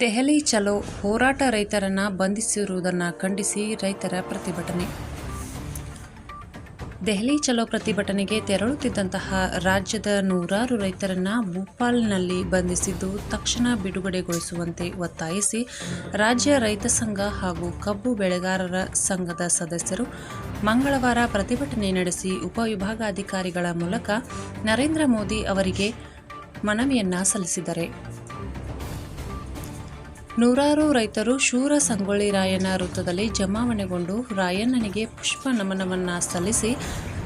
ದೆಹಲಿ ಚಲೋ ಹೋರಾಟ ರೈತರನ್ನ ಬಂಧಿಸಿರುವುದನ್ನು ಖಂಡಿಸಿ ರೈತರ ಪ್ರತಿಭಟನೆ. ದೆಹಲಿ ಚಲೋ ಪ್ರತಿಭಟನೆಗೆ ತೆರಳುತ್ತಿದ್ದಂತಹ ರಾಜ್ಯದ ನೂರಾರು ರೈತರನ್ನ ಭೂಪಾಲ್ನಲ್ಲಿ ಬಂಧಿಸಿದ್ದು ತಕ್ಷಣ ಬಿಡುಗಡೆಗೊಳಿಸುವಂತೆ ಒತ್ತಾಯಿಸಿ ರಾಜ್ಯ ರೈತ ಸಂಘ ಹಾಗೂ ಕಬ್ಬು ಬೆಳೆಗಾರರ ಸಂಘದ ಸದಸ್ಯರು ಮಂಗಳವಾರ ಪ್ರತಿಭಟನೆ ನಡೆಸಿ ಉಪವಿಭಾಗಾಧಿಕಾರಿಗಳ ಮೂಲಕ ನರೇಂದ್ರ ಮೋದಿ ಅವರಿಗೆ ಮನವಿಯನ್ನ ಸಲ್ಲಿಸಿದ್ದಾರೆ ನೂರಾರು ರೈತರು ಶೂರ ಸಂಗೊಳ್ಳಿ ರಾಯಣ್ಣ ವೃತ್ತದಲ್ಲಿ ಜಮಾವಣೆಗೊಂಡು ರಾಯಣ್ಣನಿಗೆ ಪುಷ್ಪ ನಮನವನ್ನ ಸಲ್ಲಿಸಿ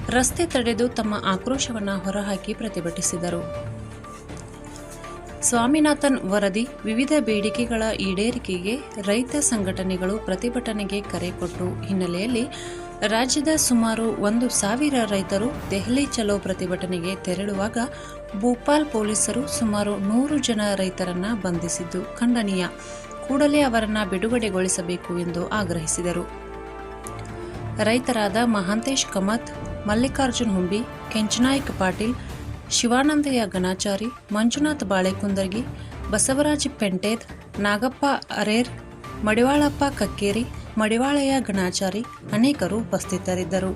ರಸ್ತೆ ತಡೆದು ತಮ್ಮ ಆಕ್ರೋಶವನ್ನು ಹೊರಹಾಕಿ ಪ್ರತಿಭಟಿಸಿದರು. ಸ್ವಾಮಿನಾಥನ್ ವರದಿ ವಿವಿಧ ಬೇಡಿಕೆಗಳ ಈಡೇರಿಕೆಗೆ ರೈತ ಸಂಘಟನೆಗಳು ಪ್ರತಿಭಟನೆಗೆ ಕರೆ ಕೊಟ್ಟು ಹಿನ್ನೆಲೆಯಲ್ಲಿ ರಾಜ್ಯದ ಸುಮಾರು ಒಂದು ಸಾವಿರ ರೈತರು ದೆಹಲಿ ಚಲೋ ಪ್ರತಿಭಟನೆಗೆ ತೆರಳುವಾಗ ಭೂಪಾಲ್ ಪೊಲೀಸರು ಸುಮಾರು ನೂರು ಜನ ರೈತರನ್ನ ಬಂಧಿಸಿದ್ದು ಖಂಡನೀಯ. ಕೂಡಲೇ ಅವರನ್ನ ಬಿಡುಗಡೆಗೊಳಿಸಬೇಕು ಎಂದು ಆಗ್ರಹಿಸಿದರು. ರೈತರಾದ ಮಹಾಂತೇಶ್ ಕಮತ್, ಮಲ್ಲಿಕಾರ್ಜುನ್ ಹುಂಬಿ, ಕೆಂಚನಾಯಕ್ ಪಾಟೀಲ್ ಶಿವಾನಂದಯ್ಯ ಗಣಾಚಾರಿ ಮಂಜುನಾಥ್ ಬಾಳೆಕುಂದರ್ಗಿ ಬಸವರಾಜ್ ಪೆಂಟೇದ್ ನಾಗಪ್ಪ ಅರೇರ್ ಮಡಿವಾಳಪ್ಪ ಕಕ್ಕೇರಿ ಮಡಿವಾಳಯ್ಯ ಗಣಾಚಾರಿ ಅನೇಕರು ಉಪಸ್ಥಿತರಿದ್ದರು.